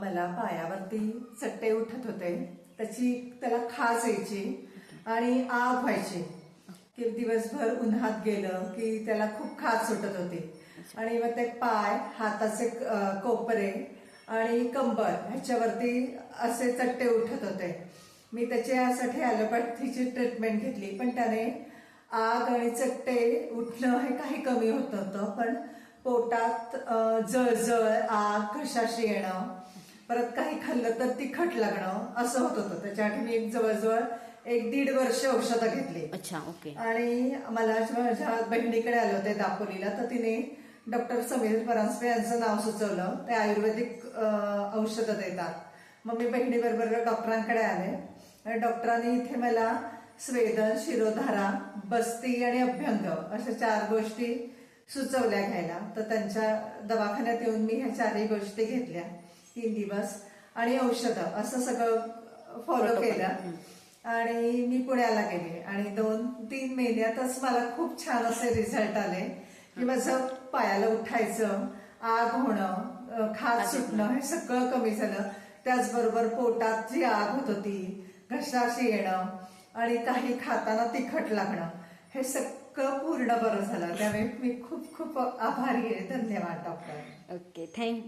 मला पायावरती चट्टे उठत होते. त्याची त्याला खाज यायची आणि आग व्हायची. की दिवसभर उन्हात गेलं की त्याला खूप खाज सुटत होती. आणि मग ते पाय हाताचे कोपरे आणि कंबर ह्याच्यावरती असे चट्टे उठत होते. मी त्याच्यासाठी ॲलोपॅथीची ट्रीटमेंट घेतली पण त्याने आग आणि चट्टे उठणं हे काही कमी होत होतं पण पोटात जळजळ आग घशाशी येणं परत काही खाल्लं तर तिखट लागणं असं होत होतं. त्याच्यासाठी मी एक जवळजवळ एक दीड वर्ष औषधं घेतली. अच्छा ओके. आणि मला माझ्या बहिणीकडे आले होते दापोलीला तर तिने डॉक्टर समीर परांजपे यांचं नाव सुचवलं. ते आयुर्वेदिक औषधं देतात. मग मी बहिणीबरोबर डॉक्टरांकडे आले. आणि डॉक्टरांनी इथे मला स्वेदन शिरोधारा बस्ती आणि अभ्यंग अशा चार गोष्टी सुचवल्या घ्यायला. तर त्यांच्या दवाखान्यात येऊन मी ह्या चारही गोष्टी घेतल्या. तीन दिवस आणि औषधं असं सगळं फॉलो केलं. आणि मी पुण्याला गेले आणि दोन तीन महिन्यातच मला खूप छान असे रिझल्ट आले की माझं पायाला उठायचं आग होणं खाज सुटणं हे सगळं कमी झालं. त्याचबरोबर पोटात जी आग होत होती घशाशी येणं आणि काही खाताना तिखट लागणं हे सगळं पूर्ण बरं झालं. त्यामुळे मी खूप खूप आभारी आहे. धन्यवाद डॉक्टर. Okay thank